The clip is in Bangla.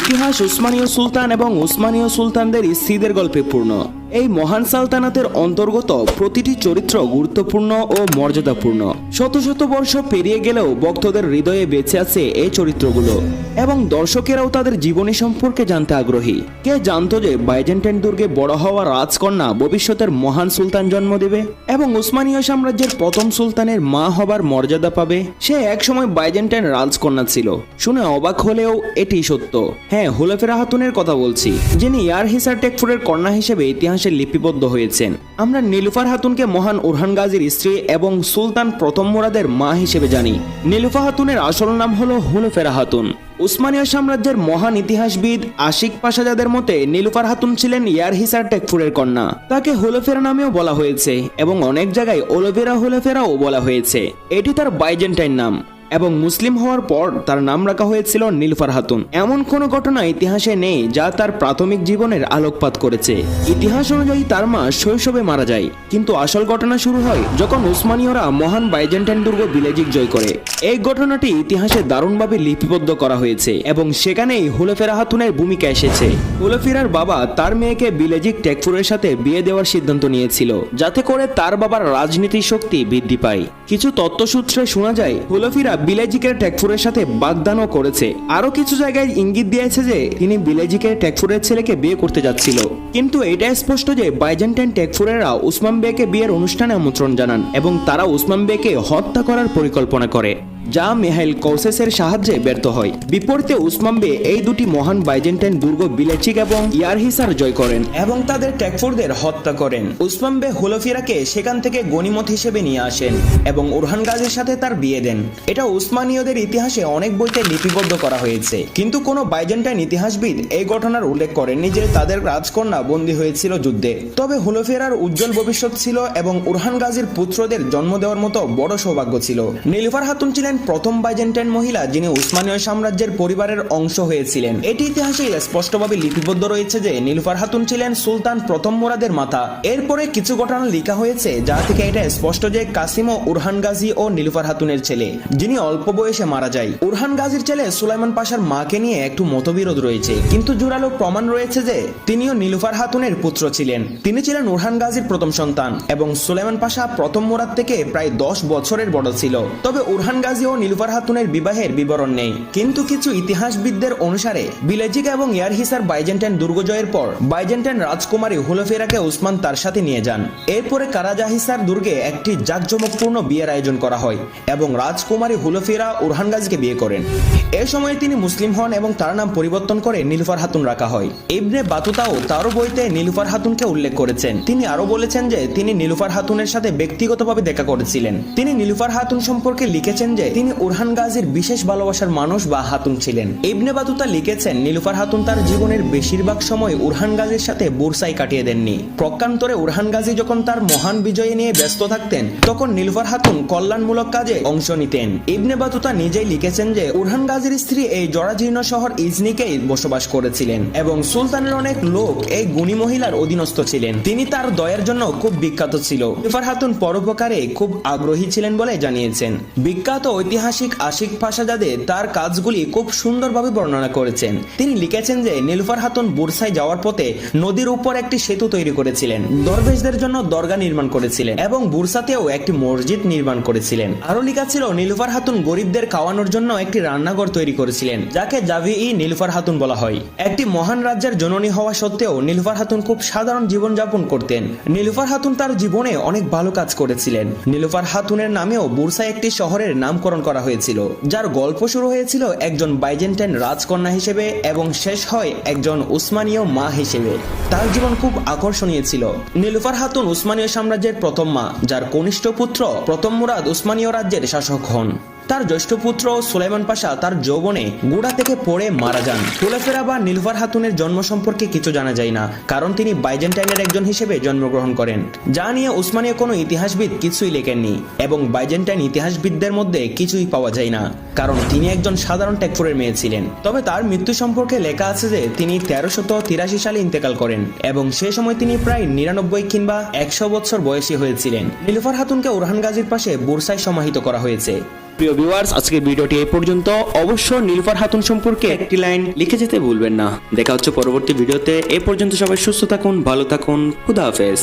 ইতিহাস উসমানীয় সুলতান এবং উসমানীয় সুলতানদের স্ত্রীদের গল্পে পূর্ণ। এই মহান সালতানাতের অন্তর্গত প্রতিটি চরিত্র গুরুত্বপূর্ণ ও মর্যাদাপূর্ণ। শত শত বর্ষ পেরিয়ে গেলেও ভক্তদের হৃদয়ে বেঁচে আছে এই চরিত্রগুলো এবং দর্শকেরাও তাদের জীবনী সম্পর্কে জানতে আগ্রহী। কে জানতো যে বাইজেন্টাইন দুর্গে বড় হওয়া রাজকন্যা ভবিষ্যতের মহান সুলতান জন্ম দেবে এবং উসমানীয় সাম্রাজ্যের প্রথম সুলতানের মা হবার মর্যাদা পাবে? সে একসময় বাইজেন্টাইন রাজকন্যা ছিল। শুনে অবাক হলেও এটি সত্য। হ্যাঁ হুলেফেরা হাতুনের কথা বলছি, যিনি ইয়ার হিসার টেকফুরের কন্যা হিসেবে ইতিহাসে লিপিবদ্ধ হয়েছেন। আমরা নীলুফার হাতুনকে মহান উরহান গাজীর স্ত্রী এবং সুলতান প্রথম মুরাদের মা হিসেবে জানি। নীলুফা হাতুনের আসল নাম হলো হুলেফেরা হাতুন। উসমানীয় সাম্রাজ্যের মহান ইতিহাসবিদ আশিক পাশাজাদের মতে নীলুফার হাতুন ছিলেন ইয়ার হিসার টেকফুরের কন্যা। তাকে হুলেফেরা নামেও বলা হয়েছে এবং অনেক জায়গায় ওলোভেরা হুলেফেরাও বলা হয়েছে। এটি তার বাইজেন্টাইন নাম। এবং মুসলিম হওয়ার পর তার নাম রাখা হয়েছিল নীলফার হাতুন। এমন কোনো ঘটনা ইতিহাসে নেই যা তার প্রাথমিক জীবনের আলোকপাত করেছে। ইতিহাস অনুযায়ী তার মা শৈশবে মারা যায়। কিন্তু আসল ঘটনা শুরু হয় যখন উসমানীয়রা মহান বাইজেন্টাইন দুর্গ বিলেজিক জয় করে। এই ঘটনাটি ইতিহাসে দারুণভাবে লিপিবদ্ধ করা হয়েছে এবং সেখানেই হুলেফেরা হাতুনের ভূমিকা এসেছে। হুলেফেরার বাবা তার মেয়েকে বিলেজিক টেকফুরের সাথে বিয়ে দেওয়ার সিদ্ধান্ত নিয়েছিল, যাতে করে তার বাবার রাজনীতির শক্তি বৃদ্ধি পায়। কিছু তত্ত্বসূত্রে শোনা যায়, হুলফিরা বিলেজিকের টেকফুরের সাথে বাগদানও করেছে। আরও কিছু জায়গায় ইঙ্গিত দিয়েছে যে, তিনি বিলেজিকে টেকফুরের ছেলেকে বিয়ে করতে যাচ্ছিল। কিন্তু এটা স্পষ্ট যে, বাইজেন্টাইন টেকফুরেরা উসমান বেকে বিয়ের অনুষ্ঠানে আমন্ত্রণ জানান এবং তারা উসমান বেকে হত্যা করার পরিকল্পনা করে। যা মেহাইল কৌসেসের সাহায্যে ব্যর্থ হয়। বিপরীতে উসমান বে এই দুটি মহান বাইজেন্টাইন দুর্গ বিলেচিক এবং ইয়ারহিসার জয় করেন এবং তাদের ট্যাকফুরদের হত্যা করেন। উসমান বে হুলফিরাকে সেখান থেকে গনিমত হিসেবে নিয়ে আসেন এবং উরহান গাজের সাথে তার বিয়ে দেন। এটা উসমানীয়দের ইতিহাসে অনেক বইতে লিপিবদ্ধ করা হয়েছে। কিন্তু কোনো বাইজেন্টাইন ইতিহাসবিদ এই ঘটনার উল্লেখ করেননি যে তাদের রাজকন্যা বন্দী হয়েছিল যুদ্ধে। তবে হুলফিরার উজ্জ্বল ভবিষ্যৎ ছিল এবং উরহান গাজীর পুত্রদের জন্ম দেওয়ার মতো বড় সৌভাগ্য ছিল। নীলুফার হাতুন ছিলেন প্রথম বাইজেন্টাইন মহিলা যিনি উসমানীয় সাম্রাজ্যের পরিবারের অংশ হয়েছিলেন। এটি ইতিহাসে স্পষ্টভাবে লিপিবদ্ধ রয়েছে যে নীলুফার হাতুন ছিলেন সুলতান প্রথম মুরাদের মাতা। এরপরে কিছু ঘটনা লেখা হয়েছে যা থেকে এটা স্পষ্ট যে কাসিম ও উরহান গাজী ও নীলুফার হাতুনের ছেলে, যিনি অল্প বয়সে মারা যায়। উরহান গাজীর ছেলে সুলাইমান পাশার মাকে নিয়ে একটু মতবিরোধ রয়েছে। কিন্তু জোরালো প্রমাণ রয়েছে যে তিনিও নীলুফার হাতুনের পুত্র ছিলেন। তিনি ছিলেন উরহান গাজীর প্রথম সন্তান এবং সুলাইমান পাশা প্রথম মুরাদ থেকে প্রায় দশ বছরের বড় ছিল। তবে উরহান গাজী ও নীলুফার হাতুনের বিবাহের বিবরণ নেই, কিন্তু কিছু ইতিহাসবিদদের অনুসারে বিলেজিকা এবং ইয়ারহিসার বাইজেন্টাইন দুর্গজয়ের পর বাইজেন্টাইন রাজকুমারী হুলফেরাকে উসমান তার সাথে নিয়ে যান। এরপরে কারাজাহিসার দুর্গে একটি জাঁকজমকপূর্ণ বিয়ের আয়োজন করা হয় এবং রাজকুমারী হুলফেরা উরহান গাজীকে বিয়ে করেন। এ সময় তিনি মুসলিম হন এবং তার নাম পরিবর্তন করে নীলুফার হাতুন রাখা হয়। ইবনে বাতুতাও তারও বইতে নীলুফার হাতুনকে উল্লেখ করেছেন। তিনি আরও বলেছেন যে, তিনি নীলুফার হাতুনের সাথে ব্যক্তিগতভাবে দেখা করেছিলেন। তিনি নীলুফার হাতুন সম্পর্কে লিখেছেন যে তিনি উরহান গাজীর বিশেষ ভালোবাসার মানুষ বা হাতুন ছিলেন। ইবনে বাতুতা লিখেছেন, নীলুফার হাতুন তার জীবনের বেশিরভাগ সময় উরহান গাজীর সাথে বুরসাই কাটিয়ে দেননি। প্রকান্তরে উরহান গাজী যখন তার মহান বিজয় নিয়ে ব্যস্ত থাকতেন, তখন নীলুফার হাতুন কল্যাণমূলক কাজে অংশ নিতেন। ইবনে বাতুতা নিজেই লিখেছেন যে, উরহান গাজীর স্ত্রী এই জরাজীর্ণ শহর ইজনিকেই বসবাস করেছিলেন এবং সুলতানের অনেক লোক এই গুণী মহিলার অধীনস্থ ছিলেন। তিনি তার দয়ের জন্য খুব বিখ্যাত ছিল। নীলুফার হাতুন পরোপকারে খুব আগ্রহী ছিলেন বলে জানিয়েছেন। বিখ্যাত ঐতিহাসিক আশিক ফাসাজাদে তার কাজগুলি খুব সুন্দরভাবে বর্ণনা করেছেন। তিনি লিখেছেন যে, নীলুফার হাতুন বুরসায় যাওয়ার পথে নদীর উপর একটি সেতু তৈরি করেছিলেন। দরবেশদের জন্য দরগা নির্মাণ করেছিলেন এবং বুরসাতেও একটি মসজিদ নির্মাণ করেছিলেন। আরও লেখা ছিল, নীলুফার হাতুন গরিবদের খাওয়ানোর জন্য একটি রান্নাঘর তৈরি করেছিলেন, যাকে জাভি ই নীলুফার হাতুন বলা হয়। একটি মহান রাজ্যের জননী হওয়া সত্ত্বেও নীলফার হাতুন খুব সাধারণ জীবনযাপন করতেন। নীলফার হাতুন তার জীবনে অনেক ভালো কাজ করেছিলেন। নীলফার হাতুনের নামেও বুরসায় একটি শহরের নামকরণ করা হয়েছিল, যার গল্প শুরু হয়েছিল একজন বাইজেন্টাইন রাজকন্যা হিসেবে এবং শেষ হয় একজন উসমানীয় মা হিসেবে। তার জীবন খুব আকর্ষণীয় ছিল। নীলুফার হাতুন উসমানীয় সাম্রাজ্যের প্রথম মা, যার কনিষ্ঠ পুত্র প্রথম মুরাদ উসমানীয় রাজ্যের শাসক হন। তার জ্যৈষ্ঠ পুত্র সুলাইমান পাশা তার যৌবনে গুড়া থেকে পড়ে মারা যান। ফুলেফেরা বা নীলফার হাতুনের জন্ম সম্পর্কে কিছু জানা যায় না, কারণ তিনি বাইজেন্টাইনের একজন হিসেবে জন্মগ্রহণ করেন। যা নিয়ে উসমানীয় কোনো ইতিহাসবিদ কিছুই লেখেননি, এবং বাইজেন্টাইন ইতিহাসবিদদের মধ্যে কিছুই পাওয়া যায় না, কারণ তিনি একজন সাধারণ টেকফুরের মেয়ে ছিলেন। তবে তার মৃত্যু সম্পর্কে লেখা আছে যে, তিনি তেরোশত তিরাশি সালে ইন্তেকাল করেন, এবং সে সময় তিনি প্রায় নিরানব্বই কিংবা একশো বছর বয়সী হয়েছিলেন। নীলুফার হাতুনকে উরহান গাজীর পাশে বুরসায় সমাহিত করা হয়েছে। প্রিয় ভিউয়ার্স আজকের ভিডিওটি এই পর্যন্ত। অবশ্য নীলফার হাতুন সম্পর্কে একটি লাইন লিখে যেতে ভুলবেন না। দেখা হচ্ছে পরবর্তী ভিডিওতে। এ পর্যন্ত সবাই সুস্থ থাকুন, ভালো থাকুন, খুদা হাফেজ।